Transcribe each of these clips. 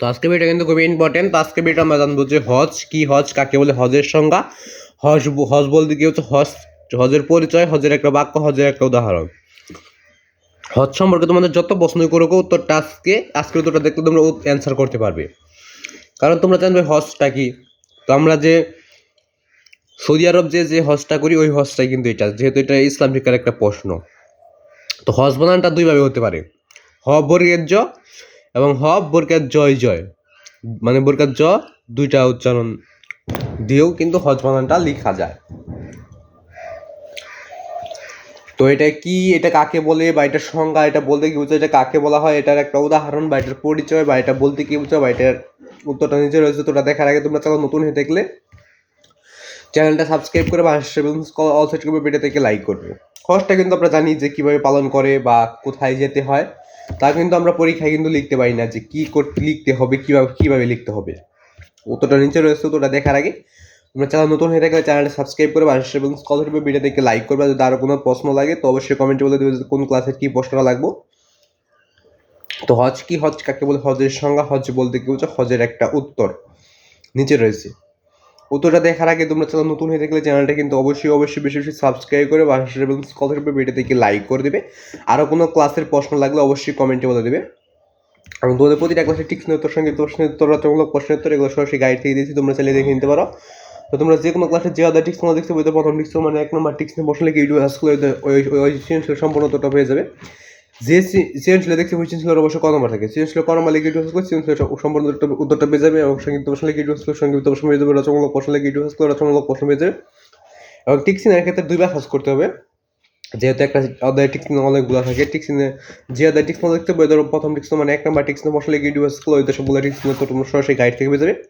তো আজকে ভিডিও কিন্তু খুবই ইম্পর্টেন্ট তো আজকে ভিডিও আমরা জানব যে হজ, কি হজ, কাকে বলে হজের সংজ্ঞা? হজ হজ বলতে কি হচ্ছে? হজ, হজের পরিচয়, হজের একটা বাক্য, হজের একটা উদাহরণ। হজ সম্পর্কে তোমাদের যত প্রশ্নই করো উত্তরটা আজকে, আজকের উত্তরটা দেখলে তোমরা অ্যান্সার করতে পারবে। কারণ তোমরা জানবে হজটা কি। তো আমরা যে সৌদি আরব যে যে হজটা করি, ওই হজটাই কিন্তু এটা, যেহেতু এটা ইসলাম শিক্ষার একটা প্রশ্ন। তো হজ বানানটা দুইভাবে হতে পারে। হ বর্গের জ এবং হ বর্গের জয় জয়। মানে বর্গের জ, দুইটা উচ্চারণ দিয়েও কিন্তু হজ বানানটা লেখা যায়। তো এটা কি, এটা কাকে বলে, বা এটার সংজ্ঞা, এটা বলতে কি বুঝো এটা কাকে বলা হয়, এটার একটা উদাহরণ, বা এটার পরিচয়, বা এটা বলতে কি বুঝো বা এটার উত্তরটা নিচে রয়েছে, তো ওটা দেখার আগে তোমরা চাও নতুন হয়ে দেখলে। চ্যানেলটা সাবস্ক্রাইব করে বা অল সেট করবে ভিডিও থেকে লাইক করবে। হজটা কিন্তু আমরা জানি যে কীভাবে পালন করে, বা কোথায় যেতে হয়। তা কিন্তু আমরা পরীক্ষায় কিন্তু লিখতে পারি না যে কি করতে লিখতে হবে, কীভাবে কীভাবে লিখতে হবে। উত্তরটা নিচে রয়েছে তো দেখার আগে। তোমরা চ্যানেল নতুন হয়ে থাকলে চ্যানেলটা সাবস্ক্রাইব করে বা এবং স্কলার হবে ভিডিও থেকে লাইক করবে। যদি আরও কোনো প্রশ্ন লাগে, তো অবশ্যই কমেন্টে বলে দেবে যে কোন ক্লাসের কী প্রশ্নটা লাগবো। তো হজ কি? হজ কাকে বলে? হজের সংজ্ঞা, হজ বলতে কি বলছে হজের একটা উত্তর। নিচে রয়েছে। উত্তরটা দেখার আগে তোমরা চ্যানেল নতুন হয়ে থাকলে চ্যানেলটা কিন্তু অবশ্যই অবশ্যই বেশি বেশি সাবস্ক্রাইব করে বা এবং স্কলার ভিডিও থেকে লাইক করে দেবে। আরও কোনো ক্লাসের প্রশ্ন লাগলে অবশ্যই কমেন্টে বলে দেবে। এবং তোমাদের প্রতিটা ক্লাসে টিক্স উত্তর সঙ্গে প্রশ্নের উত্তর প্রশ্নের উত্তর, এগুলো সরাসরি গাইড থেকে দিয়েছি। তোমরা চাইলে দেখে নিতে পারো। তো তোমরা যে কোনো ক্লাসে যে আদার টিক্স তোমরা দেখতে বইতে প্রথম টিক্স মানে এক নম্বর টিক্স নিয়ে বসলে কি ইউটিউব ওই সম্পূর্ণ উত্তরটা হয়ে যাবে। যে সৃজনশীল দেখছি সৃজনশীলের অবশ্যই ক থাকে। সৃজনশীল ক নম্বর লিখে ইউটিউব হাসলে সৃজনশীল সম্পূর্ণ উত্তরটা- পেয়ে যাবে এবং সংগীত প্রশ্ন লিখে ইউটিউব হাসলে সংগীত প্রশ্ন পেয়ে যাবে, রচনামূলক প্রশ্ন লিখে রচনামূলক প্রশ্ন পেয়ে যাবে। এবং টিক্সিনের ক্ষেত্রে দুইবার হাস করতে হবে। যেহেতু একটা অধ্যায় টিক্স অনেকগুলো থাকে টিক্স যে অধ্যায় টিক্স দেখতে বই ধরো প্রথম টিক্স মানে এক নম্বর টিক্স বসলে গিয়ে ইউটিউব স্কুল ওই সবগুলো টিক্স তো তোমরা সরাসরি গাইড থেকে পেয়ে যাবে।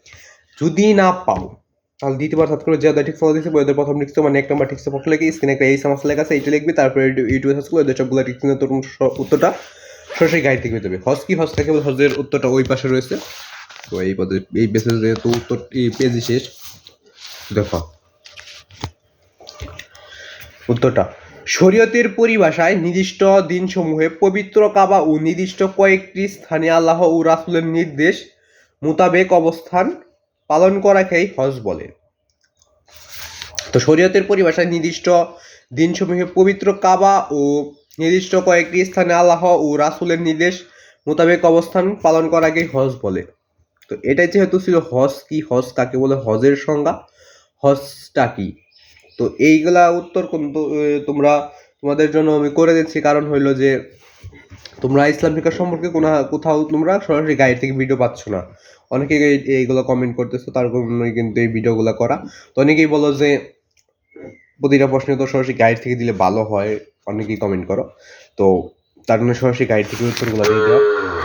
যদি না পাও তাহলে দ্বিতীয়বার সার্চ করে যে টিক্স দেখতে বই ধরো প্রথম টিক্স মানে এক নম্বর টিক্স বসলে গিয়ে স্ক্রিনে একটা এই সমস্যা লেখা আছে, এইটা লিখবি, তারপরে ইউটিউব সার্চ করে ওই সবগুলো টিক্স তো তোমরা উত্তরটা সরাসরি গাইড থেকে যাবে হজ কি হজ থেকে হজের উত্তরটা ওই পাশে রয়েছে। তো এই পদে, এই পেজে যেহেতু উত্তর, এই পেজই শেষ, দেখো। উত্তরটা, শরীয়তের পরিভাষায় নির্দিষ্ট দিনসমূহে পবিত্র কাবা ও নির্দিষ্ট কয়েকটি স্থানে আল্লাহ ও রাসুলের নির্দেশ মোতাবেক অবস্থান পালন করাকেই হজ বলে। তো শরীয়তের পরিভাষায় নির্দিষ্ট দিনসমূহে পবিত্র কাবা ও নির্দিষ্ট কয়েকটি স্থানে আল্লাহ ও রাসুলের নির্দেশ মোতাবেক অবস্থান পালন করাকেই হজ বলে। তো এটাই যেহেতু ছিল হজ কি? হজ কাকে বলে? হজের সংজ্ঞা। হজটা কি? তো এইগুলা উত্তর কিন্তু তোমরা, তোমাদের জন্য আমি করে দিচ্ছি। কারণ হইল যে, তোমরা ইসলাম শিক্ষা সম্পর্কে কোনো কোথাও তোমরা সরাসরি গাইড থেকে ভিডিও পাচ্ছ না। অনেকে এইগুলো কমেন্ট করতেছো, তার জন্যই কিন্তু এই ভিডিওগুলো করা। তো অনেকেই বলো যে প্রতিটা প্রশ্নে তো সরাসরি গাইড থেকে দিলে ভালো হয়, অনেকেই কমেন্ট করো। তো তার জন্য সরাসরি গাইড থেকে উত্তরগুলো দিয়ে দাও।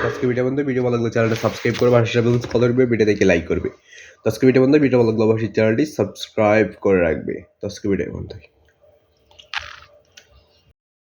আজকে ভিডিও বন্ধু ভিডিও ভালো লাগলে চ্যানেলটা সাবস্ক্রাইব করবে আর হিসাবে ফলো করবে ভিডিও দেখে লাইক করবে। তো আজকে ভিডিও বন্ধু ভিডিও ভালো লাগলে অবশ্যই চ্যানেলটি সাবস্ক্রাইব করে রাখবে। তো আজকে ভিডিও বন্ধু